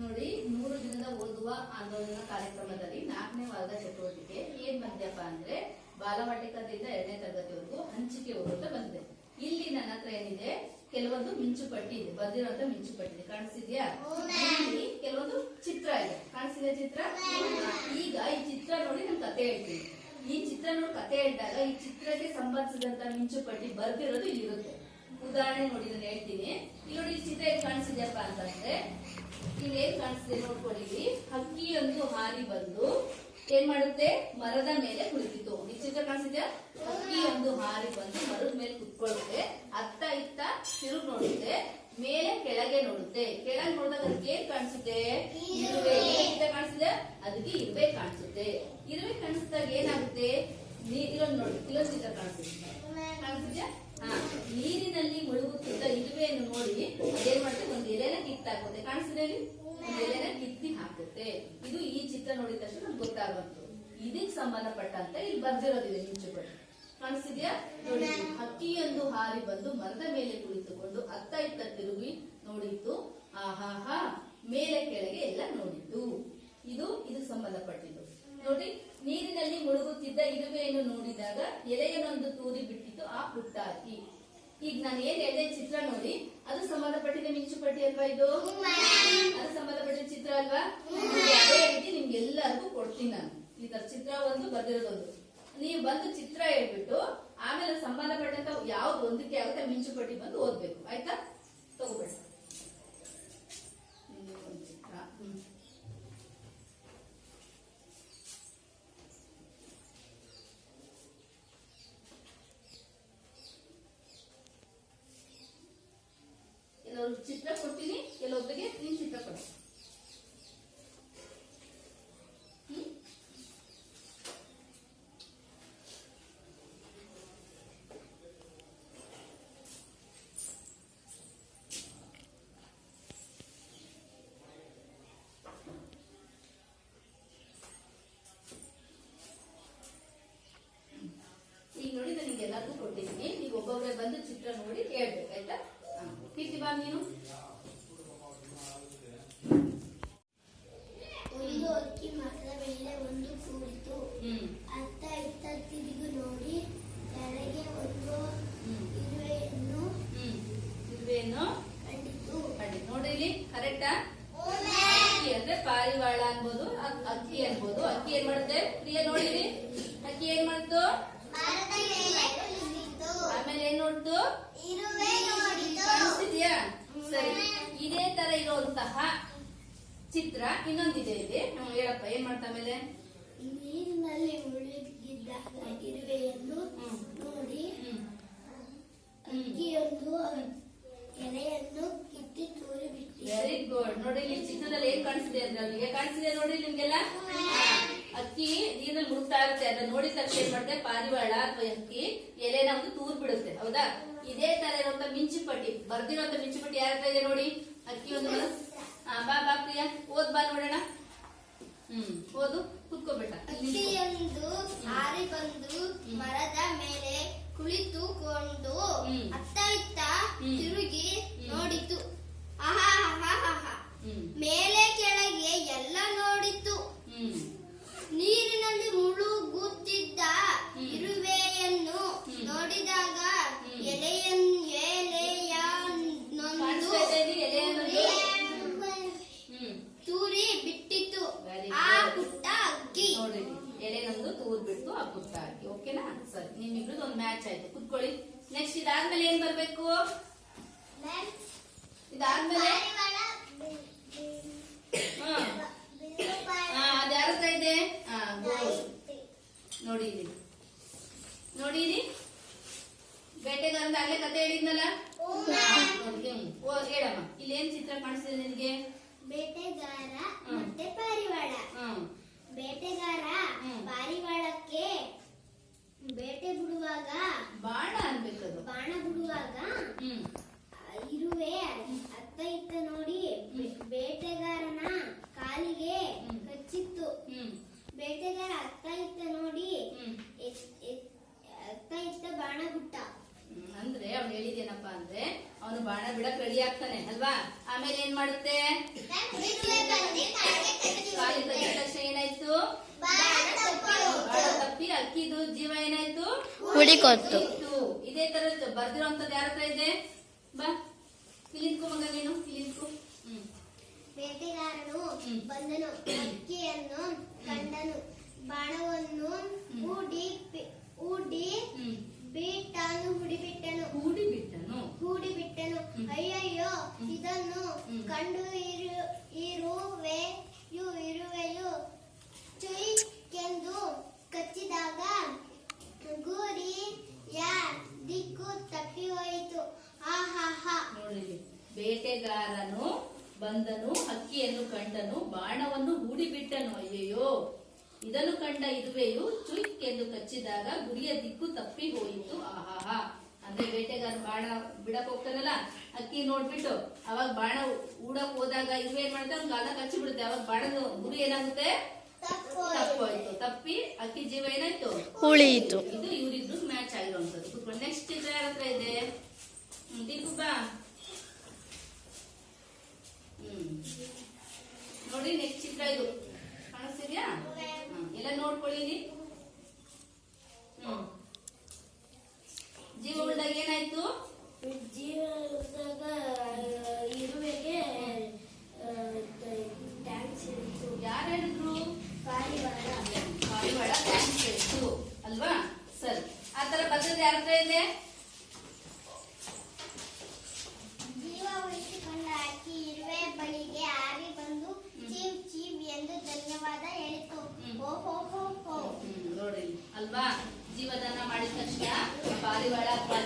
ನೋಡಿ ನೂರು ದಿನದ ಓದುವ ಆಂದೋಲನ ಕಾರ್ಯಕ್ರಮದಲ್ಲಿ ನಾಲ್ಕನೇ ವಾರದ ಚಟುವಟಿಕೆ. ಏನ್ ಬಂದ್ಯಪ್ಪ ಅಂದ್ರೆ ಬಾಲವಾಟಿಕದಿಂದ ಎರಡನೇ ತರಗತಿವರೆಗೂ ಹಂಚಿಕೆ ಓದುತ್ತ ಬಂದಿದೆ ಇಲ್ಲಿ ನನ್ನ ಹತ್ರ ಏನಿದೆ ಕೆಲವೊಂದು ಮಿಂಚು ಪಟ್ಟಿ ಇದೆ. ಬರ್ದಿರೋಂತ ಮಿಂಚುಪಟ್ಟಿ ಇದೆ ಕಾಣಿಸಿದ್ಯಾ ಇಲ್ಲಿ ಕೆಲವೊಂದು ಚಿತ್ರ ಇದೆ. ಕಾಣಿಸಿದೆ ಚಿತ್ರ? ಈಗ ಈ ಚಿತ್ರ ನೋಡಿ ನಾನು ಕತೆ ಹೇಳ್ತೀನಿ. ಈ ಚಿತ್ರ ನೋಡಿ ಕತೆ ಹೇಳಿದಾಗ ಈ ಚಿತ್ರಕ್ಕೆ ಸಂಬಂಧಿಸಿದಂತ ಮಿಂಚು ಪಟ್ಟಿ ಬರ್ದಿರೋದು ಇಲ್ಲಿರುತ್ತೆ ಉದಾಹರಣೆ ನೋಡಿ ನಾನು ಹೇಳ್ತೀನಿ. ಇಲ್ಲಿ ನೋಡಿ ಈ ಚಿತ್ರ ಕಾಣಿಸಿದ್ಯಪ್ಪ ಅಂತಂದ್ರೆ ಇಲ್ಲಿ ಏನ್ ಕಾಣಿಸ್ತಿದೆ ನೋಡ್ಕೊಳ್ಳಿ ಹಕ್ಕಿ ಒಂದು ಹಾರಿ ಬಂದು ಏನ್ ಮಾಡುತ್ತೆ? ಮರದ ಮೇಲೆ ಕುಳಿತಿತ್ತು. ಈ ಚಿತ್ರ ಕಾಣಿಸಿದ್ಯಾ ಒಂದು ಹಾರಿ ಬಂದು ಮರದ ಮೇಲೆ ಕುತ್ಕೊಳ್ಳುತ್ತೆ. ಅತ್ತ ಇತ್ತ ತಿರುಗ್ ನೋಡುತ್ತೆ. ಮೇಲೆ ಕೆಳಗೆ ನೋಡುತ್ತೆ. ಕೆಳಗೆ ನೋಡಿದಾಗ ಅದಕ್ಕೆ ಏನ್ ಕಾಣಿಸುತ್ತೆ? ಇರುವೆ. ಕಾಣಿಸಿದೆ ಅದಕ್ಕೆ ಇರುವೆ ಕಾಣಿಸುತ್ತೆ. ಇರುವೆ ಕಾಣಿಸಿದಾಗ ಏನಾಗುತ್ತೆ? ನೀ ಇಲ್ಲೊಂದು ನೋಡಿ. ಇಲ್ಲೊಂದು ಚಿತ್ರ ಕಾಣಿಸುತ್ತೆ ಕಾಣಿಸಿದ್ಯಾ ನೀರಿನಲ್ಲಿ ಮುಳುಗುತ್ತಿದ್ದ ಇದುವೆಯನ್ನು ನೋಡಿ ಅದೇನ್ ಮಾಡುತ್ತೆ ಒಂದು ಎಲೆನ ಕಿತ್ತಾಕುತ್ತೆ ಕಾಣಿಸಿದೆ ಒಂದು ಎಲೆನ ಕಿತ್ತಿ ಹಾಕುತ್ತೆ. ಇದು ಈ ಚಿತ್ರ ನೋಡಿದ ತಕ್ಷಣ ನಮ್ಗೆ ಗೊತ್ತಾಗುತ್ತೆ ಇದಕ್ಕೆ ಸಂಬಂಧಪಟ್ಟಂತೆ ಇಲ್ಲಿ ಬರ್ದಿರೋದಿದೆ ಮಿಂಚುಪಟ್ಟಿ. ಕಾಣಿಸಿದ್ಯಾ? ನೋಡಿ, ಹಕ್ಕಿಯೊಂದು ಹಾರಿ ಬಂದು ಮರದ ಮೇಲೆ ಕುಳಿತುಕೊಂಡು ಅತ್ತ ಇತ್ತ ತಿರುಗಿ ನೋಡಿತ್ತು. ಆಹಾಹಾ, ಮೇಲೆ ಕೆಳಗೆ ಎಲ್ಲ ನೋಡಿತ್ತು ಇದು ಇದು ಸಂಬಂಧಪಟ್ಟಿದ್ದು. ನೋಡಿ ನೀರಿನಲ್ಲಿ ಮುಳುಗುತ್ತಿದ್ದ ಇರುವೆಯನ್ನು ನೋಡಿದಾಗ ಎಲೆಯನ್ನೊಂದು ತೂರಿ ಬಿಟ್ಟಿತು ಆ ಪುಟ್ಟ ಈಗ ನಾನು ಏನ್ ಎಲೆ ಚಿತ್ರ ನೋಡಿ? ಅದು ಸಂಬಂಧಪಟ್ಟಿದೆ ಮಿಂಚುಪಟ್ಟಿ ಅಲ್ವಾ ಇದು? ಅದು ಸಂಬಂಧಪಟ್ಟಿದ ಚಿತ್ರ ಅಲ್ವಾ? ಅದೇ ರೀತಿ ನಿಮ್ಗೆ ಎಲ್ಲರಿಗೂ ಕೊಡ್ತೀನಿ ನಾನು. ಈ ತರ ಚಿತ್ರ ಒಂದು ಬರ್ದಿರೋದೊಂದು. ನೀವು ಬಂದು ಚಿತ್ರ ಹೇಳ್ಬಿಟ್ಟು ಆಮೇಲೆ ಸಂಬಂಧಪಟ್ಟಂತ ಯಾವ್ದು ಒಂದಕ್ಕೆ ಆಗುತ್ತೆ ಮಿಂಚುಪಟ್ಟಿ ಬಂದು ಓದ್ಬೇಕು. ಆಯ್ತಾ? ತಗೋಬೇಡ ಹ್ಮ್, ಒಂದ್ ಚಿತ್ರ ಹ್ಮ್ ಕೆಲವ್ರಿಗೆ ಚಿತ್ರ ಕೊಡ್ತೀನಿ ಕೆಲವೊಬ್ಬರಿಗೆ ನೀನ್ ಚಿತ್ರ ಕೊಡು ಹ್ಮ್? ಈಗ ನೋಡಿ ನಾನು ನಿಮ್ಗೆ ಎಲ್ಲರಿಗೂ ಕೊಟ್ಟಿದ್ದೀನಿ ಬಂದು ಚಿತ್ರ ನೋಡಿ ಹೇಳ್ಬೇಕು ಆಯ್ತಾ. ಕೀರ್ತಿ ಬಾ ನೀನು ಒಂದು ಅಕ್ಕಿ ಮರದ ಮೇಲೆ ಒಂದು ಕೂರಿತು ಹ್ಮ್ ಅತ್ತ ಇತ್ತ ತಿರುಗಿ ನೋಡಿ ಕೆಳಗೆ ಒಂದು ಹ್ಮ್ ಇರುವೆಯನ್ನು ಹ್ಮ್ ಇರುವೆಯನ್ನು ಕಂಡಿತು ಮಾಡಿ ನೋಡಿ ಇಲ್ಲಿ ಕರೆಕ್ಟಾ ಅಕ್ಕಿ ಅಂದ್ರೆ ಪಾರಿವಾಳ ಅನ್ಬೋದು ಅಕ್- ಅಕ್ಕಿ ಅನ್ಬೋದು ಅಕ್ಕಿ ಏನ್ ಮಾಡುತ್ತೆ ಪ್ರಿಯ ನೋಡಿರಿ ಅಕ್ಕಿ ಏನ್ ಮಾಡ್ತು ಮರದ ಮೇಲೆ ಕುಳಿತಿತು ಆಮೇಲೆ ಏನ್ ನೋಡ್ತು ಇರುವೆ ನೋಡಿತು ಕಾಣಿಸ್ತಿದ್ಯಾ ಸರಿ ಇದೇ ತರ ಇರುವಂತಹ ಚಿತ್ರ ಇನ್ನೊಂದಿದೆ ಇದೆ ನಾವು ಹೇಳಪ್ಪ ಏನ್ ಮಾಡ್ತಾ ಆಮೇಲೆ? ನೀರಿನಲ್ಲಿ ಮುಳುಗಿದ್ದಾಗ ಇರುವೆಯನ್ನು. ನೋಡಿ. ಅಕ್ಕಿಯೊಂದು ಎಲೆಯನ್ನು ಕಿತ್ತಿ ತೂರಿ ಬಿಟ್ಟು ವೆರಿ ಗುಡ್ ನೋಡಿ ಇಲ್ಲಿ ಚಿತ್ರದಲ್ಲಿ ಏನ್ ಕಾಣಿಸಿದೆ ಅಂದ್ರೆ ಅವ್ರಿಗೆ ಕಾಣಿಸಿದೆ ನೋಡಿ ನಿಮ್ಗೆಲ್ಲ? ಅಕ್ಕಿ ನೀರಲ್ಲಿ ಮುಳುಗ್ತಾ ಇರುತ್ತೆ. ಅದನ್ನ ನೋಡಿದ ತಕ್ಷಣ ಏನ್ ಮಾಡುತ್ತೆ ಪಾರಿವಾಳ ಅಥವಾ ಅಕ್ಕಿ ಎಲೆನ ಒಂದು ತೂರ್ ಬಿಡುತ್ತೆ ಹೌದಾ? ಇದೇ ತರ ಇರುವಂತ ಮಿಂಚುಪಟ್ಟಿ. ಬರ್ದಿರುವಂತ ಮಿಂಚುಪಟ್ಟಿ ಯಾರ ಹತ್ರ ಇದೆ ನೋಡಿ? ಅಕ್ಕಿ ಒಂದು ಮೇಡಮ್ ಹಾ, ಬಾ ಬಾ ಪ್ರಿಯ. ಓದ್ ಬಾ ನೋಡೋಣ. ಹ್ಮ್ ಓದು ಕುತ್ಕೋಬೇಟ ಅಕ್ಕಿಯೊಂದು ಹಾರಿ ಬಂದು ಮರದ ಮೇಲೆ ಕುಳಿತುಕೊಂಡು. ಅತ್ತ ಇತ್ತ. ತಿರುಗಿ. ನೋಡಿತು. ಆಹಾಹಾಹಾಹಾ. ಹ್ಮ್. ಮೇಲೆ ಕೆಳಗೆ ಎಲ್ಲ ನೋಡಿತು. ನೀರಿನಲ್ಲಿ ಮುಳುಗುತ್ತಿದ್ದ ಹ್ಮ್. ಇರುವೆಯನ್ನು ಹ್ಮ್. ನೋಡಿದಾಗ ಹ್ಮ್. ಎಲೆಯನ್ನು ಎಲೆಯನ್ನೊಂದು ಕಾಣಿಸ್ತಾ ಇದೆ ಇಲ್ಲಿ ಎಲೆಯನ್ನೊಂದು? ಹ್ಮ್ ತೂರಿ ಬಿಟ್ಟಿತು Very ಆ good. ಪುಟ್ಟ ಅಕ್ಕಿ ನೋಡಿ ಎಲೆ ನಮ್ದು ತೂರ್ ಬಿಟ್ಟು ಆ ಪುಟ್ಟ ಹಾಕಿ ಓಕೆನಾ ಸರಿ ನಿಮ್ಮಿಬ್ರದ್ದು ಒಂದು ಮ್ಯಾಚ್ ಆಯ್ತು ಕುತ್ಕೊಳ್ಳಿ. ನೆಕ್ಸ್ಟ್ ಇದಾದ್ಮೇಲೆ ಏನ್ ಬರ್ಬೇಕು? ಇದಾದ್ಮೇಲೆ? ಹಾ. ಹಾ, ಅದ್ ಯಾರ ಹತ್ರ ಇದೆ? ನೋಡಿ ನೋಡಿ ಇಲ್ಲಿ. ಬೇಟೆಗಾರ ಅಂತ ಆಗ್ಲೇ ಕತೆ ಹೇಳಿದ್ನಲ್ಲ? ಹೇಳಮ್ಮ. ಇಲ್ಲಿ ಏನ್ ಚಿತ್ರ ಕಾಣಿಸ್ತಿದೆ ನಿನಗೆ? ಬೇಟೆಗಾರ. ಮತ್ತೆ ಪಾರಿವಾಳ. ಬೇಟೆಗಾರ. ಪಾರಿವಾಳಕ್ಕೆ ಬೇಟೆ ಬಿಡುವಾಗ ಬಾಣ ಅನ್ಬೇಕದು ಬಾಣ ಬಿಡುವಾಗ ಹ್ಮ್. ಅವನು ಬಾಣ ಬಿಡಕ್ ರೆಡಿ ಆಗ್ತಾನೆ ಅಲ್ವಾ? ಆಮೇಲೆ ಏನ್ ಮಾಡುತ್ತೆ? ಏನಾಯ್ತು? ತಪ್ಪಿ ಅಕ್ಕಿದು ಜೀವ ಏನಾಯ್ತು? ಹುಡಿಕೊತ್ತು ಇದೇ ತರ ಬರ್ದಿರೋಂಥದ್ದು ಯಾರ ಹತ್ರ ಇದೆ? ಬಾ. ಫಿಲಿಂಕು ಮಗ ನೀನು ಫಿಲಿಂಕು ಬೇಟೆಗಾರನು ಬಂದನು. ಅಕ್ಕಿಯನ್ನು ಕಂಡನು. ಬಾಣವನ್ನು ಊಡಿ ಊಡಿ ಹ್ಮ್ ಬಿಟ್ಟನು ಹುಡಿಬಿಟ್ಟನು. ಕೂಡಿ ಬಿಟ್ಟನು ಹೂಡಿ ಬಿಟ್ಟನು ಹ್ಮ್. ಅಯ್ಯಯ್ಯೋ ಇದನ್ನು ಕಂಡು ಇರು ಇರುವೆಯು ಇರುವೆಯು. ಚುಯ್ಕೆಂದು ಕಚ್ಚಿದಾಗ ಗುರಿಯ ದಿಕ್ಕು ತಪ್ಪಿ ಹೋಯಿತು ಆಹಾಹಾ ನೋಡಿ ಬೇಟೆಗಾರನು ಬಂದನು ಹಕ್ಕಿಯನ್ನು ಕಂಡನು ಬಾಣವನ್ನು ಹೂಡಿಬಿಟ್ಟನು. ಅಯ್ಯಯ್ಯೋ. ಇದನ್ನು ಕಂಡ ಇದುವೆಯು ಚುಯ್ಕ್ ಎಂದು ಕಚ್ಚಿದಾಗ ಗುರಿಯ ದಿಕ್ಕು ತಪ್ಪಿ ಹೋಯಿತು. ಆಹಾಹಾ. ಅಂದ್ರೆ ಬೇಟೆಗಾರ ಬಾಣ ಬಿಡಕ್ ಹೋಗ್ತಾನಲ್ಲ ಅಕ್ಕಿ ನೋಡ್ಬಿಟ್ಟು ಅವಾಗ ಬಾಣ ಊಡಕ್ ಹೋದಾಗ ಇದುವೆ ಏನ್ ಮಾಡ್ತಾರೆ? ಅವ್ನ್ ಗಾಲ ಕಚ್ಚಿ ಬಿಡುತ್ತೆ ಅವಾಗ ಬಾಣದ ಗುರಿ ಏನಾಗುತ್ತೆ? ತಪ್ಪು ತಪ್ಪೋಯ್ತು ತಪ್ಪಿ ಅಕ್ಕಿ ಜೀವ ಏನಾಯ್ತು? ಉಳಿಯಿತು. ಇದು ಇವರಿಬ್ರು ಮ್ಯಾಚ್ ಆಗಿರುವಂತದ್ದು ಕುತ್ಕೊಂಡು ನೆಕ್ಸ್ಟ್ ಚಿತ್ರ ಯಾರ ಹತ್ರ ಇದೆ? ದೀಪು ಬಾ. ಹ್ಮ್. ನೋಡಿ ನೆಕ್ಸ್ಟ್ ಚಿತ್ರ ಇದು. ಕಾಣಿಸ್ತಿದ್ಯಾ? ಹ್ಮ್, मारवाड़ा